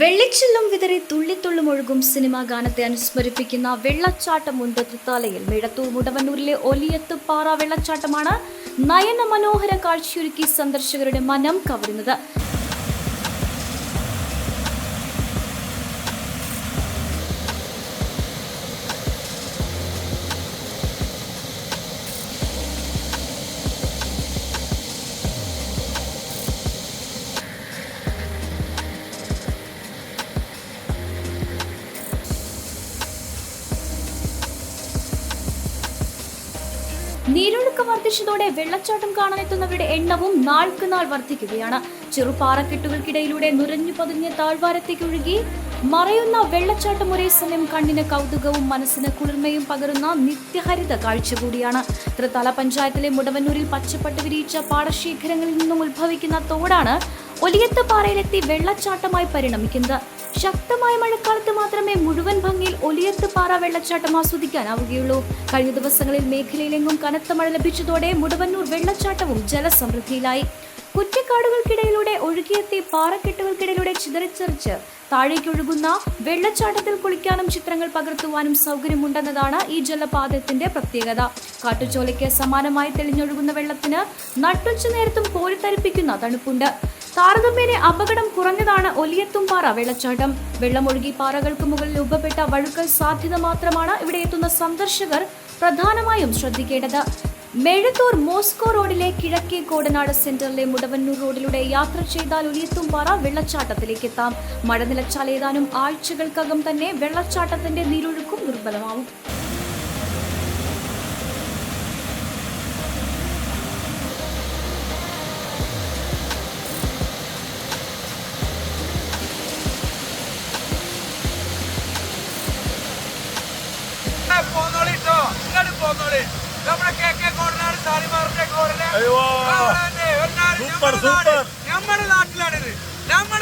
വെള്ളിച്ചില്ലും വിതറി തുള്ളിത്തുള്ളും ഒഴുകും സിനിമാ ഗാനത്തെ അനുസ്മരിപ്പിക്കുന്ന വെള്ളച്ചാട്ടമുണ്ട് തൃത്താലയിൽ മേടത്തൂർ മുടവന്നൂരിലെ ഒലിയത്ത് പാറ വെള്ളച്ചാട്ടമാണ് നയന മനോഹര കാഴ്ചയൊരുക്കി സന്ദർശകരുടെ മനം കവരുന്നത്. നീരൊഴുക്ക് വർദ്ധിച്ചതോടെ വെള്ളച്ചാട്ടം കാണാനെത്തുന്നവരുടെ എണ്ണവും നാൾക്ക് നാൾ വർദ്ധിക്കുകയാണ്. ചെറുപാറക്കെട്ടുകൾക്കിടയിലൂടെ നുരഞ്ഞു പതിഞ്ഞ താഴ്വാരത്തേക്ക് ഒഴുകി മറയുന്ന വെള്ളച്ചാട്ടം ഒരേ സമയം കണ്ണിന് കൗതുകവും മനസ്സിന് കുളിർമയും പകരുന്ന നിത്യഹരിത കാഴ്ച കൂടിയാണ്. തൃത്തല പഞ്ചായത്തിലെ മുടവന്നൂരിൽ പച്ചപ്പട്ട് വിരിയിച്ച പാടശേഖരങ്ങളിൽ നിന്നും ഉത്ഭവിക്കുന്ന തോടാണ് ഒലിയത്ത് പാറയിലെത്തി വെള്ളച്ചാട്ടമായി പരിണമിക്കുന്നത്. ശക്തമായ മഴക്കാലത്ത് മാത്രമേ മുഴുവൻ ഭംഗിയിൽ ഒലിയത്ത് പാറ വെള്ളച്ചാട്ടം ആസ്വദിക്കാനാവുകയുള്ളൂ. കഴിഞ്ഞ ദിവസങ്ങളിൽ മേഖലയിലെങ്ങും കനത്ത മഴ ലഭിച്ചതോടെ മുടവന്നൂർ വെള്ളച്ചാട്ടവും ജലസമൃദ്ധിയിലായി. കുറ്റക്കാടുകൾക്കിടയിലൂടെ ഒഴുകിയെത്തി പാറക്കെട്ടുകൾക്കിടയിലൂടെ ചിതറിച്ചെറിച്ച് താഴേക്കൊഴുകുന്ന വെള്ളച്ചാട്ടത്തിൽ കുളിക്കാനും ചിത്രങ്ങൾ പകർത്തുവാനും സൗകര്യമുണ്ടെന്നതാണ് ഈ ജലപാതത്തിന്റെ പ്രത്യേകത. കാട്ടുചോലയ്ക്ക് സമാനമായി തെളിഞ്ഞൊഴുകുന്ന വെള്ളത്തിന് നട്ടുച്ച നേരത്തും കോരിത്തരിപ്പിക്കുന്ന തണുപ്പുണ്ട്. താരതമ്യേന അപകടം കുറഞ്ഞതാണ് ഒലിയത്തുംപാറ വെള്ളച്ചാട്ടം. വെള്ളമൊഴുകി പാറകൾക്ക് മുകളിൽ രൂപപ്പെട്ട വഴുക്കൽ സാധ്യത മാത്രമാണ് ഇവിടെ എത്തുന്ന സന്ദർശകർ പ്രധാനമായും ശ്രദ്ധിക്കേണ്ടത്. മെഴുത്തൂർ മോസ്കോ റോഡിലെ കിഴക്കേ കോടനാട് സെന്ററിലെ മുടവന്നൂർ റോഡിലൂടെ യാത്ര ചെയ്താൽ ഒലിയത്തുംപാറ വെള്ളച്ചാട്ടത്തിലേക്ക് എത്താം മഴ നിലച്ചാൽ ഏതാനും ആഴ്ചകൾക്കകം തന്നെ വെള്ളച്ചാട്ടത്തിന്റെ നീരൊഴുക്കും ദുർബലമാവും. പോന്നോളി. നമ്മുടെ കെ കെ കോടനാട് സാലിമാറിന്റെ. അവിടെ സൂപ്പർ. സൂപ്പർ. നമ്മുടെ നാട്ടിലാണിത് നമ്മുടെ